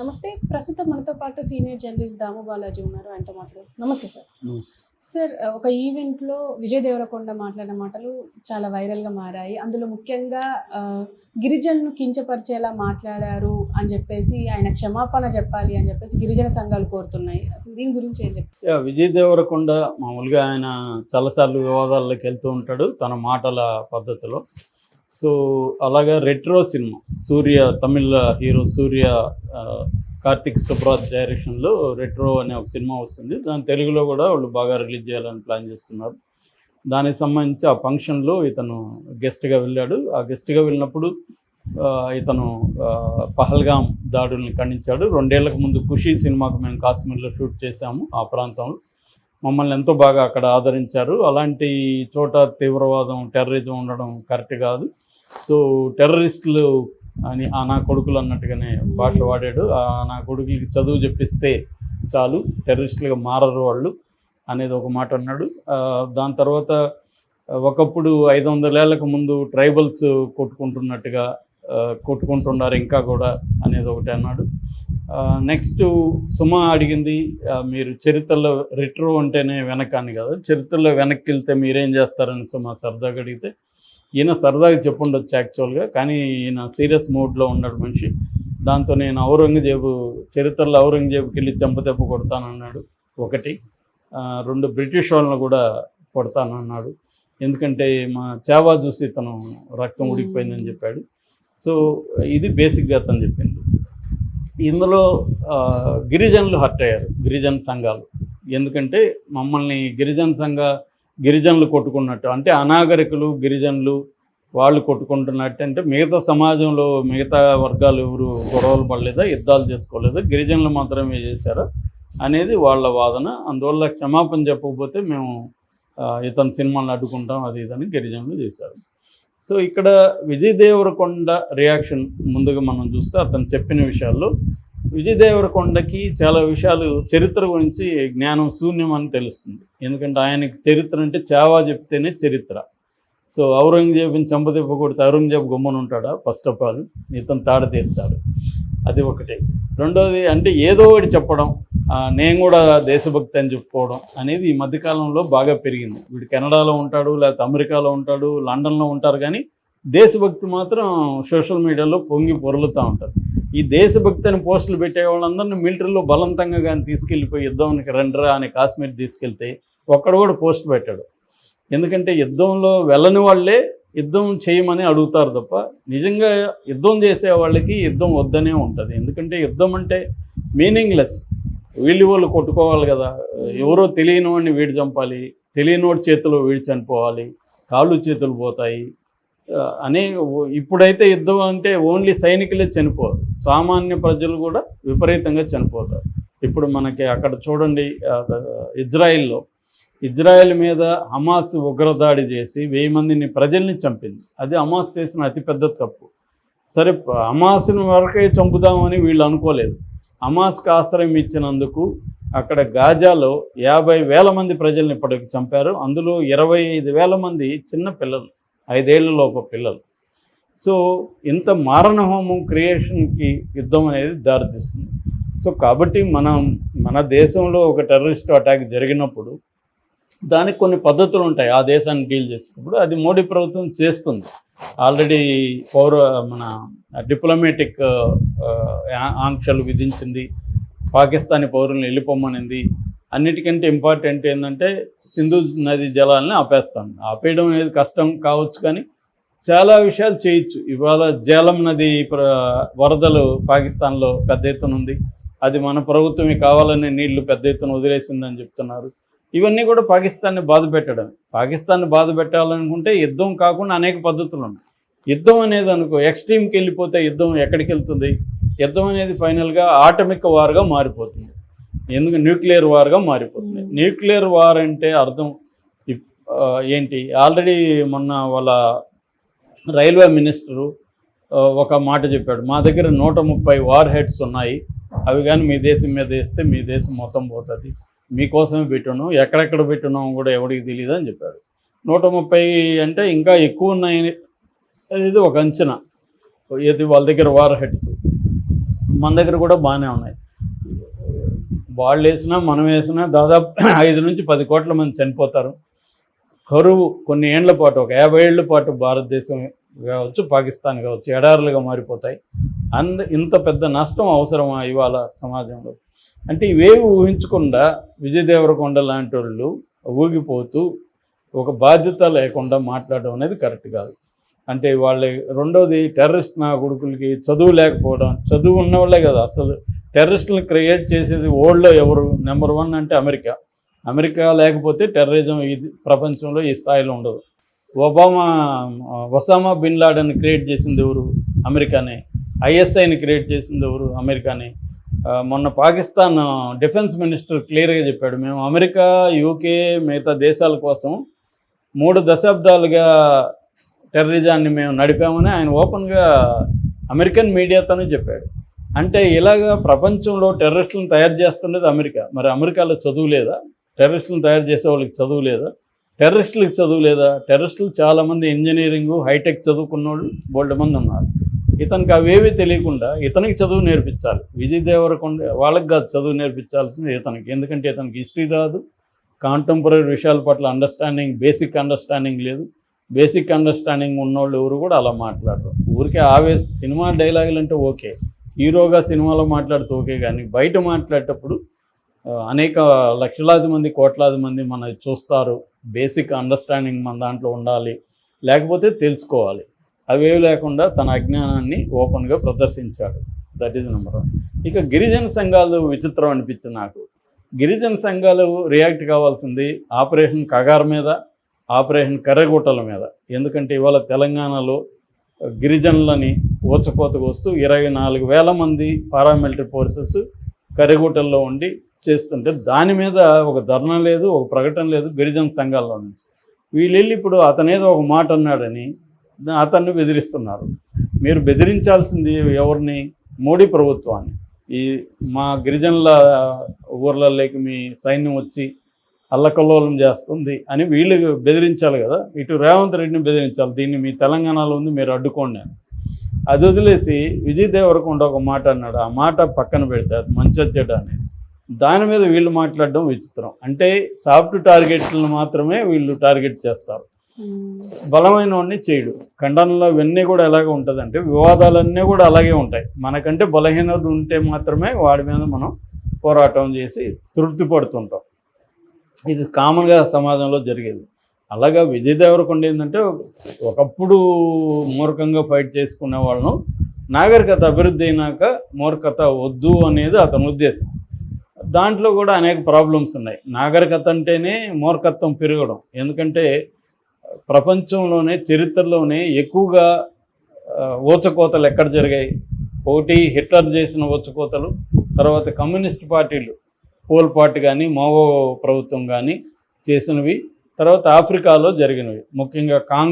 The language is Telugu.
నమస్తే ప్రస్తుతం మనతో పాటు సీనియర్ జర్నలిస్ట్ దాము బాలాజీ ఉన్నారు ఆయనతో మాట్లాడు నమస్తే సార్. సార్ ఒక ఈవెంట్లో విజయ్ దేవరకొండ మాట్లాడిన మాటలు చాలా వైరల్గా మారాయి. అందులో ముఖ్యంగా ఆ, గిరిజనులను కించపరిచేలా మాట్లాడారు అని చెప్పేసి ఆయన క్షమాపణ చెప్పాలి అని చెప్పేసి గిరిజన సంఘాలు కోరుతున్నాయి. అసలు దీని గురించి ఏం చెప్తారు? విజయ్ దేవరకొండ మామూలుగా ఆయన చాలాసార్లు వివాదాల్లోకి వెళ్తూ ఉంటాడు తన మాటల పద్ధతిలో. సో అలాగా రెట్రో సినిమా సూర్య తమిళ హీరో సూర్య కార్తిక్ సుబ్రాజ్ డైరెక్షన్లో రెట్రో అనే ఒక సినిమా వస్తుంది. దాని తెలుగులో కూడా వాళ్ళు బాగా రిలీజ్ చేయాలని ప్లాన్ చేస్తున్నారు. దానికి సంబంధించి ఆ ఫంక్షన్లో ఇతను గెస్ట్గా వెళ్ళాడు. ఆ గెస్ట్గా వెళ్ళినప్పుడు ఇతను పహల్గాం దాడుల్ని ఖండించాడు. రెండేళ్ళకు ముందు ఖుషీ సినిమాకు మేము కాశ్మీర్లో షూట్ చేశాము ఆ ప్రాంతంలో. మమ్మల్ని ఎంతో బాగా అక్కడ ఆదరించారు. అలాంటి చోట తీవ్రవాదం టెర్రరిజం ఉండడం కరెక్ట్ కాదు. సో టెర్రరిస్టులు అని ఆ నా కొడుకులు అన్నట్టుగానే భాష వాడాడు. ఆ నా కొడుకులకి చదువు చెప్పిస్తే చాలు టెర్రరిస్టులుగా మారరు వాళ్ళు అనేది ఒక మాట అన్నాడు. దాని తర్వాత ఒకప్పుడు ఐదు వందలేళ్ళకు ముందు ట్రైబల్స్ కొట్టుకుంటున్నట్టుగా కొట్టుకుంటున్నారు ఇంకా కూడా అనేది ఒకటి అన్నాడు. నెక్స్ట్ సుమ అడిగింది మీరు చరిత్రలో రిట్రో అంటేనే వెనకాని కదా చరిత్రలో వెనక్కి వెళ్తే మీరేం చేస్తారని సుమ సరదాగా అడిగితే ఈయన సరదాగా చెప్పుండొచ్చు యాక్చువల్గా కానీ ఈయన సీరియస్ మూడ్లో ఉన్నాడు మనిషి. దాంతో నేను ఔరంగజేబు చరిత్రలో ఔరంగజేబుకి వెళ్ళి చెంపదెబ్బ కొడతానన్నాడు ఒకటి. రెండు బ్రిటిష్ వాళ్ళని కూడా కొడతానన్నాడు. ఎందుకంటే మా చేవా చూసి తను రక్తం ఉడికిపోయిందని చెప్పాడు. సో ఇది బేసిక్గా అతను చెప్పింది. ఇందులో గిరిజనులు హర్ట్ అయ్యారు గిరిజన సంఘాలు. ఎందుకంటే మమ్మల్ని గిరిజన సంఘ గిరిజనులు కొట్టుకున్నట్టు అంటే అనాగరికులు గిరిజనులు వాళ్ళు కొట్టుకుంటున్నట్టు అంటే మిగతా సమాజంలో మిగతా వర్గాలు ఎవరు గొడవలు పడలేదా యుద్ధాలు చేసుకోలేదా గిరిజనులు మాత్రమే చేశారా అనేది వాళ్ళ వాదన. అందువల్ల క్షమాపణ చెప్పకపోతే మేము ఇతని సినిమాలు అడ్డుకుంటాం అది ఇదని గిరిజనులు చేశారు. సో ఇక్కడ విజయ్ దేవరకొండ రియాక్షన్ ముందుగా మనం చూస్తే అతను చెప్పిన విషయాల్లో విజయ్ దేవరకొండకి చాలా విషయాలు చరిత్ర గురించి జ్ఞానం శూన్యం అని తెలుస్తుంది. ఎందుకంటే ఆయనకి చరిత్ర అంటే చావా చెప్తేనే చరిత్ర. సో ఔరంగజేబుని చంపదెబ్బ ఔరంగజేబు గుమ్మను ఉంటాడా ఫస్ట్ ఆఫ్ ఆల్ ఇతను తాడ తీస్తాడు అది ఒకటి. రెండోది అంటే ఏదో ఒకటి చెప్పడం నేను కూడా దేశభక్తి అని చెప్పుకోవడం అనేది ఈ మధ్యకాలంలో బాగా పెరిగింది. వీడు కెనడాలో ఉంటాడు లేకపోతే అమెరికాలో ఉంటాడు లండన్లో ఉంటారు కానీ దేశభక్తి మాత్రం సోషల్ మీడియాలో పొంగి పొరులుతూ ఉంటారు. ఈ దేశభక్తి అని పోస్టులు పెట్టే వాళ్ళందరినీ మిలిటరీలో బలవంతంగా కానీ తీసుకెళ్ళిపోయి యుద్ధానికి రండ్రా అని కాశ్మీర్ తీసుకెళ్తే ఒక్కడు కూడా పోస్ట్ పెట్టాడు. ఎందుకంటే యుద్ధంలో వెళ్ళని వాళ్ళే యుద్ధం చేయమని అడుగుతారు తప్ప నిజంగా యుద్ధం చేసే వాళ్ళకి యుద్ధం వద్దనే ఉంటుంది. ఎందుకంటే యుద్ధం అంటే మీనింగ్లెస్. వీళ్ళు వాళ్ళు కొట్టుకోవాలి కదా. ఎవరో తెలియని వాడిని వీడి చంపాలి తెలియని వాడి చేతిలో వీడి చనిపోవాలి కాళ్ళు చేతులు పోతాయి. అనే ఇప్పుడైతే యుద్ధం అంటే ఓన్లీ సైనికులే చనిపోరు. సామాన్య ప్రజలు కూడా విపరీతంగా చనిపోతారు. ఇప్పుడు మనకి అక్కడ చూడండి ఇజ్రాయిల్లో ఇజ్రాయెల్ మీద హమాస్ ఉగ్రదాడి చేసి వెయ్యి మందిని ప్రజల్ని చంపింది. అది హమాస్ చేసిన అతిపెద్ద తప్పు. సరే హమాస్ని వరకే చంపుదామని వీళ్ళు అనుకోలేదు. హమాస్కి ఆశ్రయం ఇచ్చినందుకు అక్కడ గాజాలో యాభై వేల మంది ప్రజల్ని ఇప్పటికి చంపారు. అందులో ఇరవై ఐదు వేల మంది చిన్న పిల్లలు ఐదేళ్ళలోపు పిల్లలు. సో ఇంత మారణ హోమం క్రియేషన్కి యుద్ధం అనేది దారితీస్తుంది. సో కాబట్టి మనం మన దేశంలో ఒక టెర్రరిస్ట్ అటాక్ జరిగినప్పుడు దానికి కొన్ని పద్ధతులు ఉంటాయి. ఆ దేశాన్ని డీల్ చేసినప్పుడు అది మోడీ ప్రభుత్వం చేస్తుంది. ఆల్రెడీ పౌర మన డిప్లొమాటిక్ ఆంక్షలు విధించింది. పాకిస్తానీ పౌరులను వెళ్ళిపోమనింది. అన్నిటికంటే ఇంపార్టెంట్ ఏంటంటే సింధు నది జలాలని ఆపేస్తాను. ఆపేయడం అనేది కష్టం కావచ్చు కానీ చాలా విషయాలు చేయొచ్చు. ఇవాళ జలం నది ప్ర- వరదలు పాకిస్తాన్లో పెద్ద ఎత్తున ఉంది. అది మన ప్రభుత్వమే కావాలనే నీళ్ళు పెద్ద ఎత్తున వదిలేసిందని చెప్తున్నారు. ఇవన్నీ కూడా పాకిస్తాన్ని బాధ పెట్టడం. పాకిస్తాన్ని బాధ పెట్టాలనుకుంటే యుద్ధం కాకుండా అనేక పద్ధతులు ఉన్నాయి. యుద్ధం అనేది అనుకో ఎక్స్ట్రీమ్కి వెళ్ళిపోతే యుద్ధం ఎక్కడికి వెళ్తుంది? యుద్ధం అనేది ఫైనల్గా ఆటమిక్ వార్గా మారిపోతుంది. ఎందుకు? న్యూక్లియర్ వార్గా మారిపోతుంది. Hmm. న్యూక్లియర్ వార్ అంటే అర్థం ఏంటి? ఆల్రెడీ మొన్న వాళ్ళ రైల్వే మినిస్టరు ఒక మాట చెప్పాడు. మా దగ్గర నూట ముప్పై వార్ హెడ్స్ ఉన్నాయి. అవి కానీ మీ దేశం మీద వేస్తే మీ దేశం మొత్తం పోతుంది. మీకోసమే పెట్టున్నాం ఎక్కడెక్కడ పెట్టున్నాం కూడా ఎవరికి తెలియదు అని చెప్పాడు నూట ముప్పై అంటే ఇంకా ఎక్కువ ఉన్నాయి అనేది ఒక అంచనా. ఏది వాళ్ళ దగ్గర వార్ హెడ్స్. మన దగ్గర కూడా బాగానే ఉన్నాయి. వాళ్ళు వేసినా మనం వేసినా దాదాపు ఐదు నుంచి పది కోట్ల మంది చనిపోతారు. కరువు కొన్ని ఏండ్ల పాటు ఒక యాభై ఏళ్ళ పాటు భారతదేశం కావచ్చు పాకిస్తాన్ కావచ్చు ఎడారులుగా మారిపోతాయి. అంద ఇంత పెద్ద నష్టం అవసరమా ఇవాళ సమాజంలో? అంటే ఇవేవి ఊహించకుండా విజయ్ దేవరకొండ లాంటి వాళ్ళు ఊగిపోతూ ఒక బాధ్యత లేకుండా మాట్లాడడం అనేది కరెక్ట్ కాదు. అంటే వాళ్ళ రెండోది టెర్రరిస్ట్ నా కొడుకులకి చదువు లేకపోవడం చదువు ఉన్నవాళ్ళే కదా. అసలు టెర్రరిస్టులను క్రియేట్ చేసేది ఓల్డ్లో ఎవరు? నెంబర్ వన్ అంటే అమెరికా. అమెరికా లేకపోతే టెర్రరిజం ఇది ప్రపంచంలో ఈ స్థాయిలో ఉండదు. Obama Osama bin Laden create చేసింది ఎవరు? అమెరికానే. ఐఎస్ఐని క్రియేట్ చేసింది ఎవరు? అమెరికానే. మొన్న పాకిస్తాన్ డిఫెన్స్ మినిస్టర్ క్లియర్గా చెప్పాడు మేము అమెరికా యూకే మిగతా దేశాల కోసం మూడు దశాబ్దాలుగా టెర్రరిజాన్ని మేము నడిపామని ఆయన ఓపెన్గా అమెరికన్ మీడియాతోనే చెప్పాడు. అంటే ఇలాగా ప్రపంచంలో టెర్రరిస్టులను తయారు చేస్తుండేది అమెరికా. మరి అమెరికాలో చదువు లేదా? టెర్రరిస్టులను తయారు చేసే వాళ్ళకి చదువు లేదా? టెర్రరిస్టులకు చదువు లేదా? టెర్రరిస్టులు చాలామంది ఇంజనీరింగ్ హైటెక్ చదువుకున్న వాళ్ళు బోల్డ్ మంది ఉన్నారు. ఇతనికి అవేవి తెలియకుండా ఇతనికి చదువు నేర్పించాలి. విజయ్ దేవరకొండ వాళ్ళకి కాదు చదువు నేర్పించాల్సింది ఇతనికి. ఎందుకంటే ఇతనికి హిస్టరీ రాదు. కాంటెంపరీ విషయాల పట్ల అండర్స్టాండింగ్ బేసిక్ అండర్స్టాండింగ్ లేదు. బేసిక్ అండర్స్టాండింగ్ ఉన్నోళ్ళు ఎవరు కూడా అలా మాట్లాడరు. ఊరికే ఆవేశ సినిమా డైలాగులు అంటే ఓకే. హీరోగా సినిమాలో మాట్లాడుతూ ఓకే కానీ బయట మాట్లాడేటప్పుడు అనేక లక్షలాది మంది కోట్లాది మంది మన చూస్తారు. బేసిక్ అండర్స్టాండింగ్ మన దాంట్లో ఉండాలి. లేకపోతే తెలుసుకోవాలి. అవేవి లేకుండా తన అజ్ఞానాన్ని ఓపెన్గా ప్రదర్శించాడు. దట్ ఈజ్ నెంబర్ వన్ ఇక గిరిజన సంఘాలు విచిత్రం అనిపించింది నాకు. గిరిజన సంఘాలు రియాక్ట్ కావాల్సింది ఆపరేషన్ కగార్ మీద ఆపరేషన్ కర్రగూటల మీద. ఎందుకంటే ఇవాళ తెలంగాణలో గిరిజనులని ఊచకోతకు వస్తూ ఇరవై నాలుగు వేల మంది పారామిలిటరీ ఫోర్సెస్ కర్రగూటల్లో ఉండి చేస్తుంటే దాని మీద ఒక ధర్నా లేదు ఒక ప్రకటన లేదు గిరిజన సంఘాల్లో నుంచి. వీళ్ళు వెళ్ళి ఇప్పుడు అతనేదో ఒక మాట అన్నాడని అతన్ని బెదిరిస్తున్నారు. మీరు బెదిరించాల్సింది ఎవరిని? మోడీ ప్రభుత్వాన్ని. ఈ మా గిరిజనుల ఊర్లలోకి మీ సైన్యం వచ్చి అల్లకల్లోలం చేస్తుంది అని వీళ్ళు బెదిరించాలి కదా. ఇటు రేవంత్ రెడ్డిని బెదిరించాలి. దీన్ని మీ తెలంగాణలో ఉంది మీరు అడ్డుకోండి అని. అది వదిలేసి విజయ్ దేవరకొండ ఒక మాట అన్నాడు. ఆ మాట పక్కన పెడితే అది మంచి చెడ్డ అనేది దాని మీద వీళ్ళు మాట్లాడడం విచిత్రం. అంటే సాఫ్ట్ టార్గెట్లను మాత్రమే వీళ్ళు టార్గెట్ చేస్తారు. బలమైన వాడిని చేయడు. ఖండనలో ఇవన్నీ కూడా ఎలాగ ఉంటుందంటే వివాదాలన్నీ కూడా అలాగే ఉంటాయి. మనకంటే బలహీనత ఉంటే మాత్రమే వాడి మీద మనం పోరాటం చేసి తృప్తి పడుతుంటాం. ఇది కామన్గా సమాజంలో జరిగేది. అలాగా విజయ్ దేవరకొండ ఏంటంటే ఒకప్పుడు మూర్ఖంగా ఫైట్ చేసుకునే వాళ్ళను నాగరికత అభివృద్ధి అయినాక మూర్ఖత వద్దు అనేది అతని ఉద్దేశం. దాంట్లో కూడా అనేక ప్రాబ్లమ్స్ ఉన్నాయి. నాగరికత అంటేనే మూర్ఖత్వం పెరగడం. ఎందుకంటే ప్రపంచంలోనే చరిత్రలోనే ఎక్కువగా ఊచకోతలు ఎక్కడ జరిగాయి? ఒకటి హిట్లర్ చేసిన ఊచకోతలు తర్వాత కమ్యూనిస్ట్ పార్టీలు పోల్ పార్టీ కానీ మావో ప్రభుత్వం కానీ చేసినవి తర్వాత ఆఫ్రికాలో జరిగినవి. ముఖ్యంగా కాంగ్